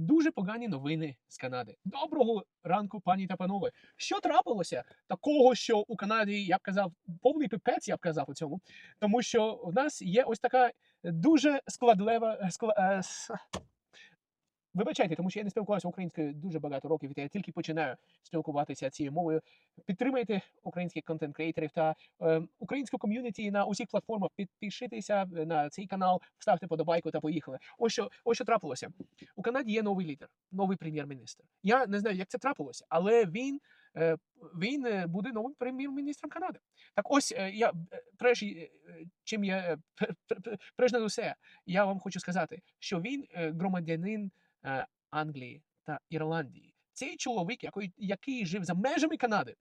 Дуже погані новини з Канади. Доброго ранку, пані та панове. Що трапилося такого, що у Канаді, я б казав, повний пипець, я б казав у цьому. Тому що в нас є ось така дуже складлива склад... скла- е, Вибачайте, тому що я не спілкувався українською дуже багато років, і я тільки починаю спілкуватися цією мовою. Підтримайте українських контент-креаторів та е, українську ком'юніті на усіх платформах. Підпишіться на цей канал, ставте подобайку та поїхали. Ось що, ось що трапилося. У Канаді є новий лідер, новий прем'єр-міністр. Я не знаю, як це трапилося, але він, е, він е, буде новим прем'єр-міністром Канади. Так ось е, я е, е, чим я е, перш над усе, я вам хочу сказати, що він е, громадянин е, Англії та Ірландії. Цей чоловік, який, який жив за межами Канади,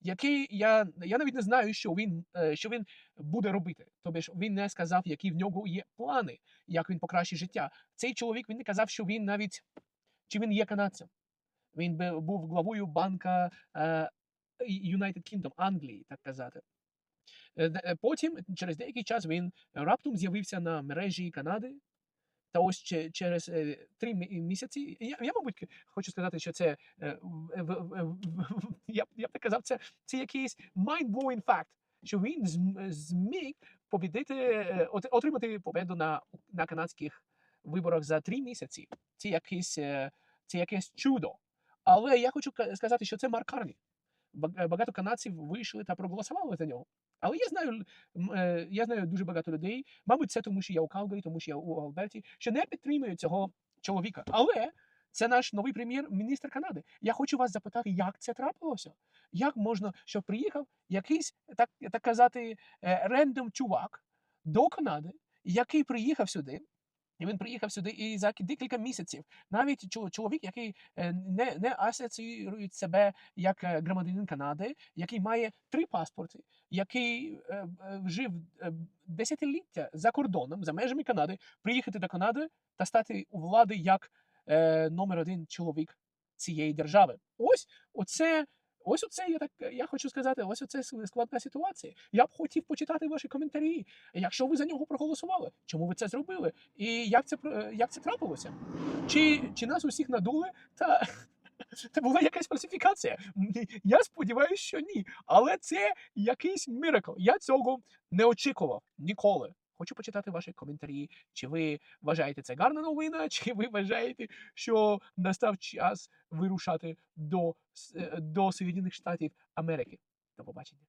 який я, я навіть не знаю, що він, е, що він буде робити. Тобто він не сказав, які в нього є плани, як він покращить життя. Цей чоловік він не казав, що він навіть чи він є канадцем. Він би- був главою банка е, United Kingdom, Англії, так казати. Е, е, Потім, через деякий час, він раптом з'явився на мережі Канади. Та ось че- через е, три мі- місяці. Я, я, мабуть, хочу сказати, що це е, я, б- я б казав, це, це якийсь mind-blowing fact, що він зм- зміг побідити, е, от- отримати победу на, на канадських виборах за три місяці. Це якесь, е, це якесь чудо. Але я хочу ка- сказати, що це Марк Карні. Е, Багато канадців вийшли та проголосували за нього. Але я знаю, е, я знаю дуже багато людей, мабуть, це тому, що я у Калгарі, тому що я у Алберті, що не підтримують цього чоловіка. Але це наш новий прем'єр-міністр Канади. Я хочу вас запитати, як це трапилося? Як можна, що приїхав якийсь, так, так казати, рендом чувак до Канади, який приїхав сюди, і він приїхав сюди і за декілька місяців навіть чо- чоловік, який е, не, не асоціює себе як е, громадянин Канади, який має три паспорти, який е, жив десятиліття за кордоном, за межами Канади, приїхати до Канади та стати у влади як номер один чоловік цієї держави. Ось оце. Ось оце я так я хочу сказати. Ось оце складна ситуація. Я б хотів почитати ваші коментарі. Якщо ви за нього проголосували, чому ви це зробили? І як це як це трапилося? Чи, чи нас усіх надули? Та це була якась фальсифікація. Я сподіваюся, що ні. Але це якийсь міракл. Я цього не очікував ніколи. Хочу почитати ваші коментарі. Чи ви вважаєте це гарна новина, чи ви вважаєте, що настав час вирушати до, е, до Соєдинених Штатів Америки? До побачення.